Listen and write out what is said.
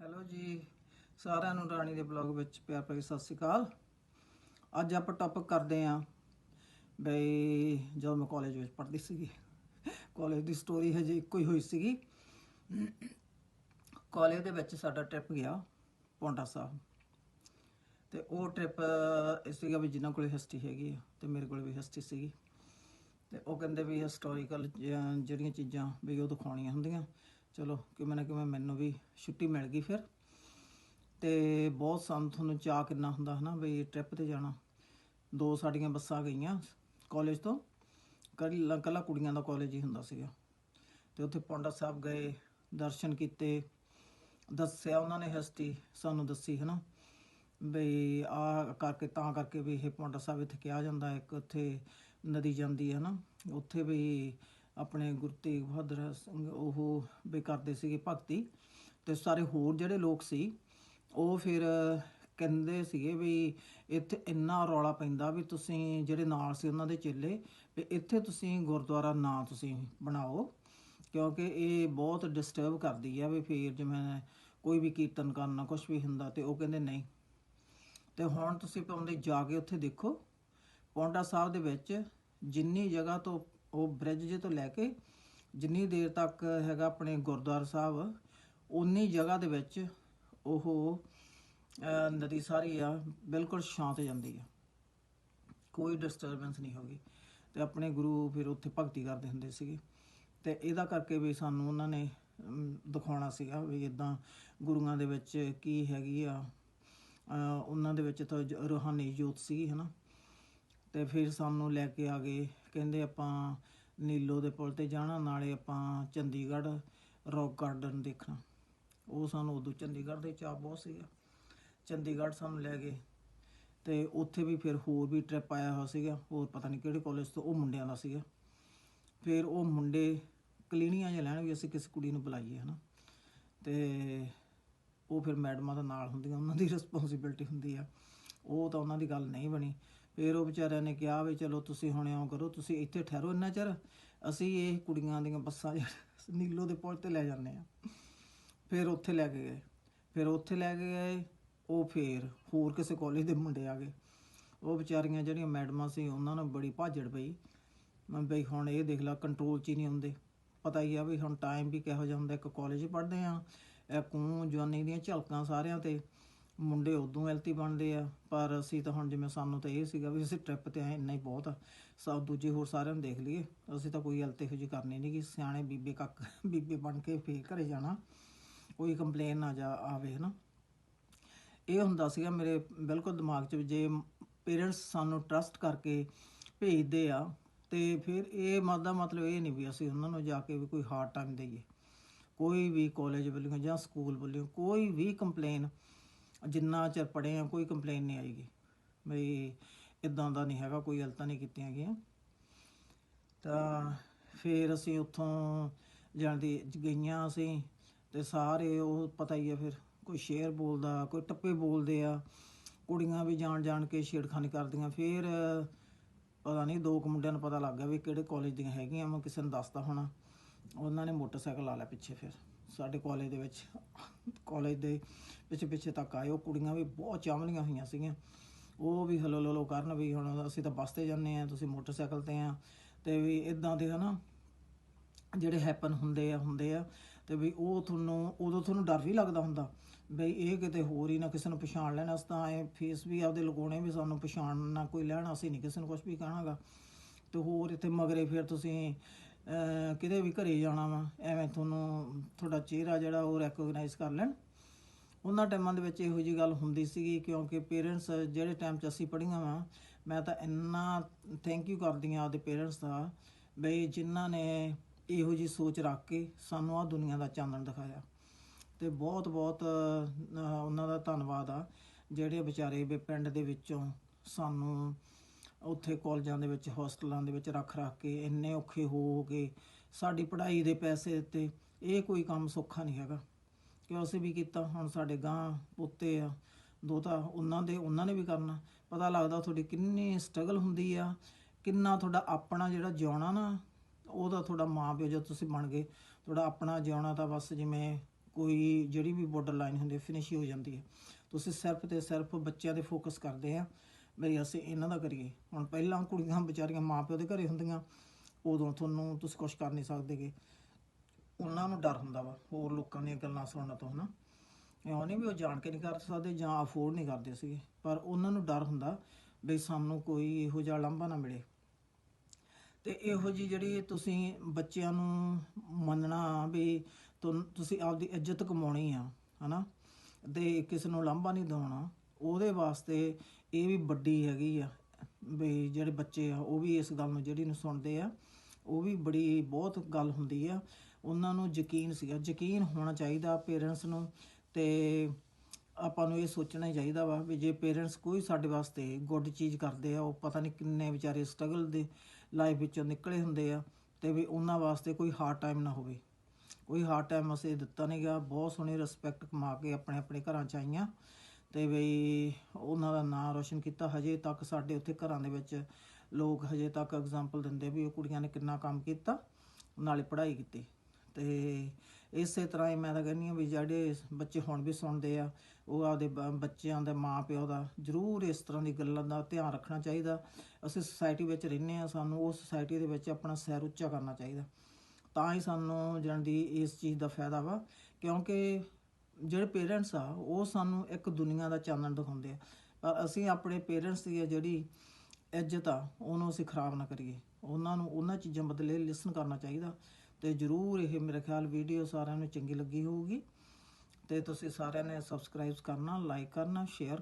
Hello ਜੀ। ਸਾਰਿਆਂ ਨੂੰ ਰਾਣੀ ਦੇ ਬਲੌਗ ਵਿੱਚ ਪਿਆਰ ਭਰੀ ਸਤਿ ਸ਼੍ਰੀ ਅਕਾਲ। ਅੱਜ ਆਪਾਂ ਟੌਪਿਕ ਕਰਦੇ ਆਂ ਬਈ ਜਦੋਂ ਮੈਂ ਕਾਲਜ ਵਿੱਚ ਪੜ੍ਹਦੀ ਸੀਗੀ ਕਾਲਜ ਦੀ ਸਟੋਰੀ ਹਜੇ ਇੱਕੋ ਹੀ ਹੋਈ ਸੀਗੀ। ਕਾਲਜ ਦੇ ਵਿੱਚ ਸਾਡਾ ਟ੍ਰਿਪ ਗਿਆ ਪੌਂਟਾ ਸਾਹਿਬ। ਤੇ ਉਹ ਟ੍ਰਿਪ ਸੀਗਾ ਵੀ ਜਿਨ੍ਹਾਂ ਕੋਲੇ ਹਿਸਟਰੀ ਹੈਗੀ ਆ ਤੇ ਮੇਰੇ ਕੋਲ ਵੀ ਹਿਸਟਰੀ ਸੀਗੀ। ਤੇ ਉਹ ਕਹਿੰਦੇ ਵੀ ਹਿਸਟੋਰੀਕਲ ਜਿਹੜੀਆਂ ਚੀਜ਼ਾਂ ਵੀ ਉਹ ਦਿਖਾਉਣੀਆਂ ਹੁੰਦੀਆਂ। ਚਲੋ, ਕਿਵੇਂ ਨਾ ਕਿਵੇਂ ਮੈਨੂੰ ਵੀ ਛੁੱਟੀ ਮਿਲ ਗਈ ਫਿਰ। ਤੇ ਬਹੁਤ ਸਾਨੂੰ ਤੁਹਾਨੂੰ ਚਾਹ ਕਿੰਨਾ ਹੁੰਦਾ ਹਨਾ ਵੀ ਟ੍ਰਿਪ ਤੇ ਜਾਣਾ। ਦੋ ਸਾਡੀਆਂ ਬੱਸਾਂ ਗਈਆਂ ਕਾਲਜ ਤੋਂ। ਕੱਲਾ ਕੱਲਾ ਕੁੜੀਆਂ ਦਾ ਕਾਲਜ ਹੀ ਹੁੰਦਾ ਸੀਗਾ। ਤੇ ਉੱਥੇ ਪੌਂਡਾ ਸਾਹਿਬ ਗਏ, ਦਰਸ਼ਨ ਕੀਤੇ। ਦੱਸਿਆ ਉਹਨਾਂ ਨੇ ਹਸਤੀ, ਸਾਨੂੰ ਦੱਸੀ ਹਨਾ। ਬਈ ਆ ਕਰਕੇ, ਤਾਂ ਕਰਕੇ ਵੀ ਇਹ ਪੌਂਡਾ ਸਾਹਿਬ ਇੱਥੇ ਕਿਹਾ ਜਾਂਦਾ, ਇੱਕ ਉੱਥੇ ਨਦੀ ਜਾਂਦੀ ਹੈ ਨਾ ਉੱਥੇ ਵੀ ਆਪਣੇ ਗੁਰੂ ਤੇਗ ਬਹਾਦਰ ਸਿੰਘ ਉਹ ਵੀ ਕਰਦੇ ਸੀਗੇ ਭਗਤੀ ਤੇ ਸਾਰੇ ਹੋਰ ਜਿਹੜੇ ਲੋਕ ਸੀ, ਉਹ ਫਿਰ ਕਹਿੰਦੇ ਸੀਗੇ ਵੀ ਇੱਥੇ ਇੰਨਾ ਰੌਲਾ ਪੈਂਦਾ ਵੀ ਤੁਸੀਂ ਜਿਹੜੇ ਨਾਲ ਸੀ ਉਹਨਾਂ ਦੇ ਚੇਲੇ, ਵੀ ਇੱਥੇ ਤੁਸੀਂ ਗੁਰਦੁਆਰਾ ਨਾ ਤੁਸੀਂ ਬਣਾਓ, ਕਿਉਂਕਿ ਇਹ ਬਹੁਤ ਡਿਸਟਰਬ ਕਰਦੀ ਆ ਵੀ ਫਿਰ ਜਿਵੇਂ ਕੋਈ ਵੀ ਕੀਰਤਨ ਕਰਨਾ ਕੁਝ ਵੀ ਹੁੰਦਾ ਤੇ ਉਹ ਕਹਿੰਦੇ ਨਹੀਂ। ਤੇ ਹੁਣ ਤੁਸੀਂ ਪਾਉਂਦੇ ਜਾ ਕੇ ਉੱਥੇ ਦੇਖੋ, ਪੌਂਡਾ ਸਾਹਿਬ ਦੇ ਵਿੱਚ ਜਿੰਨੀ ਜਗ੍ਹਾ ਤੋਂ ਉਹ ਬ੍ਰਿਜ ਜੇ ਤੋਂ ਲੈ ਕੇ ਜਿੰਨੀ ਦੇਰ ਤੱਕ ਹੈਗਾ ਆਪਣੇ ਗੁਰਦੁਆਰਾ ਸਾਹਿਬ ਉਨੀ ਜਗ੍ਹਾ ਦੇ ਵਿੱਚ ਉਹ ਨਦੀ ਸਾਰੀ ਆ, ਬਿਲਕੁਲ ਸ਼ਾਂਤ ਜਾਂਦੀ ਆ। ਕੋਈ ਡਿਸਟਰਬੈਂਸ ਨਹੀਂ ਹੋਗੀ। ਤੇ ਆਪਣੇ ਗੁਰੂ ਫਿਰ ਉੱਥੇ ਭਗਤੀ ਕਰਦੇ ਹੁੰਦੇ ਸੀਗੇ। ਤੇ ਇਹਦਾ ਕਰਕੇ ਵੀ ਸਾਨੂੰ ਉਹਨਾਂ ਨੇ ਦਿਖਾਉਣਾ ਸੀਗਾ ਵੀ ਇਦਾਂ ਗੁਰੂਆਂ ਦੇ ਵਿੱਚ ਕੀ ਹੈਗੀ ਆ। ਉਹਨਾਂ ਦੇ ਵਿੱਚ ਤਾਂ ਜ- ਰੂਹਾਨੀ ਜੋਤ ਸੀ ਹਨਾ। ਤੇ ਫਿਰ ਸਾਨੂੰ ਲੈ ਕੇ ਆ ਗਏ। ਕਹਿੰਦੇ ਆਪਾਂ ਨੀਲੋ ਦੇ ਪੁਲ ਤੇ ਜਾਣਾ, ਨਾਲੇ ਆਪਾਂ ਚੰਡੀਗੜ੍ਹ ਰੌਕ ਗਾਰਡਨ ਦੇਖਣਾ। ਉਹ ਸਾਨੂੰ ਉਦੋਂ ਚੰਡੀਗੜ੍ਹ ਦੇ ਚਾਹ ਬਹੁਤ ਸੀਗਾ। ਚੰਡੀਗੜ੍ਹ ਸਾਨੂੰ ਲੈ ਗਏ ਤੇ ਉੱਥੇ ਵੀ ਫਿਰ ਹੋਰ ਵੀ ਟ੍ਰਿਪ ਆਇਆ ਹੋਇਆ ਸੀਗਾ। ਹੋਰ ਪਤਾ ਨਹੀਂ ਕਿਹੜੇ ਕਾਲਜ ਤੋਂ, ਉਹ ਮੁੰਡਿਆਂ ਦਾ ਸੀਗਾ। ਫਿਰ ਉਹ ਮੁੰਡੇ ਕਲੀਨੀਆਂ ਜਿਹਾ ਲੈਣ ਵੀ ਅਸੀਂ ਕਿਸੇ ਕੁੜੀ ਨੂੰ ਬੁਲਾਈਏ, ਹਨਾ। ਤੇ ਉਹ ਫਿਰ ਮੈਡਮਾਂ ਦਾ ਨਾਲ ਹੁੰਦੀਆਂ, ਉਹਨਾਂ ਦੀ ਰਿਸਪੌਂਸਿਬਿਲਟੀ ਹੁੰਦੀ ਆ। ਉਹ ਤਾਂ ਉਹਨਾਂ ਦੀ ਗੱਲ ਨਹੀਂ ਬਣੀ। ਫਿਰ ਉਹ ਵਿਚਾਰਿਆਂ ਨੇ ਕਿਹਾ ਵੀ ਚਲੋ ਤੁਸੀਂ ਹੁਣ ਇਉਂ ਕਰੋ, ਤੁਸੀਂ ਇੱਥੇ ਠਹਿਰੋ ਇੰਨਾ ਚਿਰ, ਅਸੀਂ ਇਹ ਕੁੜੀਆਂ ਦੀਆਂ ਬੱਸਾਂ ਨੀਲੋ ਦੇ ਪੁਲ ਤੇ ਲੈ ਜਾਂਦੇ ਆ ਫਿਰ ਉੱਥੇ ਲੈ ਕੇ ਗਏ। ਫਿਰ ਉੱਥੇ ਲੈ ਕੇ ਗਏ, ਉਹ ਫਿਰ ਹੋਰ ਕਿਸੇ ਕਾਲਜ ਦੇ ਮੁੰਡੇ ਆ ਗਏ। ਉਹ ਵਿਚਾਰੀਆਂ ਜਿਹੜੀਆਂ ਮੈਡਮਾਂ ਸੀ, ਉਹਨਾਂ ਨੂੰ ਬੜੀ ਭਾਜੜ ਪਈ। ਮੈਂ ਬਈ ਹੁਣ ਇਹ ਦੇਖ ਲਾ ਕੰਟਰੋਲ 'ਚ ਹੀ ਨਹੀਂ ਹੁੰਦੇ। ਪਤਾ ਹੀ ਆ ਵੀ ਹੁਣ ਟਾਈਮ ਵੀ ਕਿਹੋ ਜਿਹਾ ਹੁੰਦਾ। ਇੱਕ ਕਾਲਜ ਪੜ੍ਹਦੇ ਆ ਇਹ ਕੂੰ ਜਵਾਨੀ ਦੀਆਂ ਝਲਕਾਂ ਸਾਰਿਆਂ ਤੇ। ਮੁੰਡੇ ਉਦੋਂ ਐਲਤੀ ਬਣਦੇ ਆ, ਪਰ ਅਸੀਂ ਤਾਂ ਹੁਣ ਜਿਵੇਂ ਸਾਨੂੰ ਤਾਂ ਇਹ ਸੀਗਾ ਵੀ ਅਸੀਂ ਟ੍ਰਿਪ ਤੇ ਆਏ ਇੰਨਾ ਹੀ ਬਹੁਤ ਆ। ਸਭ ਦੂਜੇ ਹੋਰ ਸਾਰਿਆਂ ਨੂੰ ਦੇਖ ਲਈਏ। ਅਸੀਂ ਤਾਂ ਕੋਈ ਐਲਤੀ ਇਹੋ ਜਿਹੀ ਕਰਨੀ ਨਹੀਂ ਕਿ ਸਿਆਣੇ ਬੀਬੇ ਕੱਕ, ਬੀਬੇ ਬਣ ਕੇ ਫੇਰ ਘਰੇ ਜਾਣਾ। ਕੋਈ ਕੰਪਲੇਨ ਨਾ ਜਾ ਆਵੇ, ਹਨਾ। ਇਹ ਹੁੰਦਾ ਸੀਗਾ ਮੇਰੇ ਬਿਲਕੁਲ ਦਿਮਾਗ 'ਚ ਵੀ ਜੇ ਪੇਰੈਂਟਸ ਸਾਨੂੰ ਟਰਸਟ ਕਰਕੇ ਭੇਜਦੇ ਆ, ਤੇ ਫਿਰ ਇਹ ਮਤਦਾ ਮਤਲਬ ਇਹ ਨਹੀਂ ਵੀ ਅਸੀਂ ਉਹਨਾਂ ਨੂੰ ਜਾ ਕੇ ਵੀ ਕੋਈ ਹਾਰਡ ਟਾਈਮ ਦੇਈਏ। ਕੋਈ ਵੀ ਕਾਲਜ ਵੱਲੋਂ ਜਾਂ ਸਕੂਲ ਵੱਲੋਂ ਕੋਈ ਵੀ ਕੰਪਲੇਨ ਜਿੰਨਾ ਚਿਰ ਪੜੇ ਆ, ਕੋਈ ਕੰਪਲੇਨ ਨਹੀਂ ਆਏਗੀ। ਵੀ ਇਦਾਂ ਦਾ ਨਹੀਂ ਹੈਗਾ, ਕੋਈ ਗਲਤਾਂ ਨਹੀਂ ਕੀਤੀਆਂ ਗਈਆਂ। ਤਾਂ ਫਿਰ ਅਸੀਂ ਉੱਥੋਂ ਜਾਂਦੀ ਗਈਆਂ ਅਸੀਂ, ਤੇ ਸਾਰੇ ਉਹ ਪਤਾ ਹੀ ਆ ਫਿਰ, ਕੋਈ ਸ਼ੇਰ ਬੋਲਦਾ, ਕੋਈ ਟੱਪੇ ਬੋਲਦੇ ਆ, ਕੁੜੀਆਂ ਵੀ ਜਾਣ ਜਾਣ ਕੇ ਛੇੜਖਾਨੀ ਕਰਦੀਆਂ। ਫਿਰ ਪਤਾ ਨਹੀਂ, ਦੋ ਕੁ ਮੁੰਡਿਆਂ ਨੂੰ ਪਤਾ ਲੱਗ ਗਿਆ ਵੀ ਕਿਹੜੇ ਕਾਲਜ ਦੀਆਂ ਹੈਗੀਆਂ, ਮੈਂ ਕਿਸੇ ਨੂੰ ਦੱਸਦਾ ਹੋਣਾ। ਉਹਨਾਂ ਨੇ ਮੋਟਰਸਾਈਕਲ ਲਾ ਲਿਆ ਪਿੱਛੇ ਫਿਰ। ਸਾਡੇ ਕਾਲਜ ਦੇ ਵਿੱਚ ਕਾਲਜ ਦੇ ਪਿੱਛੇ ਪਿੱਛੇ ਤੱਕ ਆਏ। ਉਹ ਕੁੜੀਆਂ ਵੀ ਬਹੁਤ ਚਾਵਲੀਆਂ ਹੋਈਆਂ ਸੀਗੀਆਂ। ਉਹ ਵੀ ਹਲੋ ਲੋ ਕਰਨ ਵੀ ਹੁਣ ਅਸੀਂ ਤਾਂ ਬੱਸ ਤੇ ਜਾਂਦੇ ਆ ਤੁਸੀਂ ਮੋਟਰਸਾਈਕਲ ਤੇ ਆ ਤੇ ਵੀ ਇਦਾਂ ਦੇ ਹਨਾ, ਜਿਹੜੇ ਹੈਪਨ ਹੁੰਦੇ ਆ ਹੁੰਦੇ ਆ। ਤੇ ਵੀ ਉਹ ਤੁਹਾਨੂੰ, ਉਦੋਂ ਤੁਹਾਨੂੰ ਡਰ ਵੀ ਲੱਗਦਾ ਹੁੰਦਾ। ਬਈ ਇਹ ਕਿਤੇ ਹੋਰ ਹੀ ਨਾ ਕਿਸੇ ਨੂੰ ਪਛਾਣ ਲੈਣ, ਅਸ ਤਾਂ ਐ ਫੇਸ ਵੀ ਆਪਦੇ ਲਗਾਉਣੇ ਵੀ ਸਾਨੂੰ ਪਛਾਣ ਨਾ ਕੋਈ ਲੈਣਾ, ਅਸੀਂ ਨਹੀਂ ਕਿਸੇ ਨੂੰ ਕੁਝ ਵੀ ਕਹਿਣਾਗਾ। ਤੇ ਹੋਰ ਇੱਥੇ ਮਗਰੇ ਫਿਰ ਤੁਸੀਂ ਕਿਤੇ ਵੀ ਘਰੇ ਜਾਣਾ ਵਾ, ਐਵੇਂ ਤੁਹਾਨੂੰ ਤੁਹਾਡਾ ਚਿਹਰਾ ਜਿਹੜਾ ਉਹ ਰੈਕੋਗਨਾਈਜ਼ ਕਰ ਲੈਣ। ਉਹਨਾਂ ਟਾਈਮਾਂ ਦੇ ਵਿੱਚ ਇਹੋ ਜੀ ਗੱਲ ਹੁੰਦੀ ਸੀਗੀ, ਕਿਉਂਕਿ ਪੇਰੈਂਟਸ ਜਿਹੜੇ ਟਾਈਮ 'ਚ ਅਸੀਂ ਪੜ੍ਹੀਆਂ ਵਾਂ, ਮੈਂ ਤਾਂ ਇੰਨਾ ਥੈਂਕ ਯੂ ਕਰਦੀ ਹਾਂ ਆਪਦੇ ਪੇਰੈਂਟਸ ਦਾ, ਬਈ ਜਿਨ੍ਹਾਂ ਨੇ ਇਹੋ ਜੀ ਸੋਚ ਰੱਖ ਕੇ ਸਾਨੂੰ ਆ ਦੁਨੀਆ ਦਾ ਚਾਨਣ ਦਿਖਾਇਆ। ਤੇ ਬਹੁਤ ਬਹੁਤ ਉਹਨਾਂ ਦਾ ਧੰਨਵਾਦ ਆ, ਜਿਹੜੇ ਵਿਚਾਰੇ ਵੀ ਪਿੰਡ ਦੇ ਵਿੱਚੋਂ ਸਾਨੂੰ ਉੱਥੇ ਕਾਲਜਾਂ ਦੇ ਵਿੱਚ, ਹੋਸਟਲਾਂ ਦੇ ਵਿੱਚ ਰੱਖ ਰੱਖ ਕੇ ਇੰਨੇ ਔਖੇ ਹੋ ਗਏ। ਸਾਡੀ ਪੜ੍ਹਾਈ ਦੇ ਪੈਸੇ 'ਤੇ ਇਹ ਕੋਈ ਕੰਮ ਸੌਖਾ ਨਹੀਂ ਹੈਗਾ। ਕਿ ਅਸੀਂ ਵੀ ਕੀਤਾ, ਹੁਣ ਸਾਡੇ ਗਾਂ ਪੁੱਤੇ ਆ, ਦੋ ਤਾਂ ਉਹਨਾਂ ਦੇ, ਉਹਨਾਂ ਨੇ ਵੀ ਕਰਨਾ। ਪਤਾ ਲੱਗਦਾ ਤੁਹਾਡੀ ਕਿੰਨੀ ਸਟਰਗਲ ਹੁੰਦੀ ਆ, ਕਿੰਨਾ ਤੁਹਾਡਾ ਆਪਣਾ ਜਿਹੜਾ ਜਿਉਣਾ ਨਾ, ਉਹਦਾ ਤੁਹਾਡਾ ਮਾਂ ਪਿਓ ਜਦ ਤੁਸੀਂ ਬਣ ਗਏ, ਤੁਹਾਡਾ ਆਪਣਾ ਜਿਉਣਾ ਤਾਂ ਬਸ ਜਿਵੇਂ ਕੋਈ ਜਿਹੜੀ ਵੀ ਬਾਰਡਰ ਲਾਈਨ ਹੁੰਦੀ ਫਿਨਿਸ਼ ਹੋ ਜਾਂਦੀ ਹੈ ਤੁਸੀਂ ਸਿਰਫ ਤੇ ਸਿਰਫ ਬੱਚਿਆਂ ਤੇ ਫੋਕਸ ਕਰਦੇ ਆ। ਵੀ ਅਸੀਂ ਇਹਨਾਂ ਦਾ ਕਰੀਏ। ਹੁਣ ਪਹਿਲਾਂ ਕੁੜੀਆਂ ਵਿਚਾਰੀਆਂ ਮਾਪਿਓ ਦੇ ਘਰੇ ਹੁੰਦੀਆਂ, ਉਦੋਂ ਤੁਹਾਨੂੰ ਤੁਸੀਂ ਕੁਝ ਕਰ ਨਹੀਂ ਸਕਦੇਗੇ। ਉਹਨਾਂ ਨੂੰ ਡਰ ਹੁੰਦਾ ਵਾ, ਹੋਰ ਲੋਕਾਂ ਦੀਆਂ ਗੱਲਾਂ ਸੁਣਨ ਤੋਂ, ਹਨਾ। ਇਉਂ ਨਹੀਂ ਵੀ ਉਹ ਜਾਣ ਕੇ ਨਹੀਂ ਕਰ ਸਕਦੇ ਜਾਂ ਅਫੋਰਡ ਨਹੀਂ ਕਰਦੇ ਸੀਗੇ। ਪਰ ਉਹਨਾਂ ਨੂੰ ਡਰ ਹੁੰਦਾ ਵੀ ਸਾਨੂੰ ਕੋਈ ਇਹੋ ਜਿਹਾ ਲਾਂਭਾ ਨਾ ਮਿਲੇ। ਤੇ ਇਹੋ ਜੀ ਜਿਹੜੀ ਤੁਸੀਂ ਬੱਚਿਆਂ ਨੂੰ ਮੰਨਣਾ ਵੀ ਤੁਸੀਂ ਆਪਦੀ ਇੱਜ਼ਤ ਕਮਾਉਣੀ ਆ, ਹਨਾ। ਤੇ ਕਿਸੇ ਨੂੰ ਲਾਂਭਾ ਨਹੀਂ ਦਿਵਾਉਣਾ। ਉਹਦੇ ਵਾਸਤੇ ਇਹ ਵੀ ਵੱਡੀ ਹੈਗੀ ਆ, ਵੀ ਜਿਹੜੇ ਬੱਚੇ ਆ, ਉਹ ਵੀ ਇਸ ਗੱਲ ਨੂੰ ਜਿਹੜੀ ਨੂੰ ਸੁਣਦੇ ਆ, ਉਹ ਵੀ ਬੜੀ ਬਹੁਤ ਗੱਲ ਹੁੰਦੀ ਆ। ਉਹਨਾਂ ਨੂੰ ਯਕੀਨ ਸੀਗਾ, ਯਕੀਨ ਹੋਣਾ ਚਾਹੀਦਾ ਪੇਰੈਂਟਸ ਨੂੰ ਤੇ ਆਪਾਂ ਨੂੰ ਇਹ ਸੋਚਣਾ ਹੀ ਚਾਹੀਦਾ ਵਾ ਵੀ ਜੇ ਪੇਰੈਂਟਸ ਕੋਈ ਸਾਡੇ ਵਾਸਤੇ ਗੁੱਡ ਚੀਜ਼ ਕਰਦੇ ਆ, ਉਹ ਪਤਾ ਨਹੀਂ ਕਿੰਨੇ ਵਿਚਾਰੇ ਸਟਰਗਲ ਦੇ ਲਾਈਫ ਵਿੱਚੋਂ ਨਿਕਲੇ ਹੁੰਦੇ ਆ ਤੇ ਵੀ ਉਹਨਾਂ ਵਾਸਤੇ ਕੋਈ ਹਾਰਡ ਟਾਈਮ ਨਾ ਹੋਵੇ। ਕੋਈ ਹਾਰਡ ਟਾਈਮ ਅਸੀਂ ਦਿੱਤਾ ਨਹੀਂ ਗਾ, ਬਹੁਤ ਸੋਹਣੀ ਰਿਸਪੈਕਟ ਕਮਾ ਕੇ ਆਪਣੇ ਆਪਣੇ ਘਰਾਂ ਚ ਆਈਆਂ। ਤੇ ਬਈ ਉਹਨਾਂ ਦਾ ਨਾਮ ਰੋਸ਼ਨ ਕੀਤਾ। ਹਜੇ ਤੱਕ ਸਾਡੇ ਉੱਥੇ ਘਰਾਂ ਦੇ ਵਿੱਚ ਲੋਕ ਹਜੇ ਤੱਕ ਐਗਜ਼ਾਮਪਲ ਦਿੰਦੇ ਵੀ ਉਹ ਕੁੜੀਆਂ ਨੇ ਕਿੰਨਾ ਕੰਮ ਕੀਤਾ, ਨਾਲੇ ਪੜ੍ਹਾਈ ਕੀਤੀ। ਤੇ ਇਸੇ ਤਰ੍ਹਾਂ ਹੀ ਮੈਂ ਤਾਂ ਕਹਿੰਦੀ ਹਾਂ ਵੀ ਜਿਹੜੇ ਬੱਚੇ ਹੁਣ ਵੀ ਸੁਣਦੇ ਆ, ਉਹ ਆਪਦੇ ਬ- ਬੱਚਿਆਂ ਦੇ ਮਾਂ ਪਿਓ ਦਾ ਜ਼ਰੂਰ ਇਸ ਤਰ੍ਹਾਂ ਦੀ ਗੱਲਾਂ ਦਾ ਧਿਆਨ ਰੱਖਣਾ ਚਾਹੀਦਾ। ਅਸੀਂ ਸੁਸਾਇਟੀ ਵਿੱਚ ਰਹਿੰਦੇ ਆ ਸਾਨੂੰ ਉਹ ਸੁਸਾਇਟੀ ਦੇ ਵਿੱਚ ਆਪਣਾ ਸਿਰ ਉੱਚਾ ਕਰਨਾ ਚਾਹੀਦਾ। ਤਾਂ ਹੀ ਸਾਨੂੰ ਜਾਣ ਦੀ ਇਸ ਚੀਜ਼ ਦਾ ਫਾਇਦਾ ਵਾ, ਕਿਉਂਕਿ ਜਿਹੜੇ ਪੇਰੈਂਟਸ ਆ, ਉਹ ਸਾਨੂੰ ਇੱਕ ਦੁਨੀਆ ਦਾ ਚਾਨਣ ਦਿਖਾਉਂਦੇ ਆ। ਪਰ ਅਸੀਂ ਆਪਣੇ ਪੇਰੈਂਟਸ ਦੀ ਆ ਜਿਹੜੀ ਇੱਜ਼ਤ ਆ, ਉਹਨੂੰ ਅਸੀਂ ਖਰਾਬ ਨਾ ਕਰੀਏ। ਉਹਨਾਂ ਨੂੰ, ਉਹਨਾਂ ਚੀਜ਼ਾਂ ਬਦਲੇ ਲਿਸਨ ਕਰਨਾ ਚਾਹੀਦਾ। ਤੇ ਜਰੂਰ ਇਹ ਮੇਰੇ ਖਿਆਲ ਵੀਡੀਓ ਸਾਰਿਆਂ ਨੂੰ ਚੰਗੀ ਲੱਗੀ ਹੋਊਗੀ। ਤੇ ਤੁਸੀਂ ਸਾਰਿਆਂ ਨੇ ਸਬਸਕ੍ਰਾਈਬ ਕਰਨਾ ਲਾਈਕ ਕਰਨਾ ਸ਼ੇਅਰ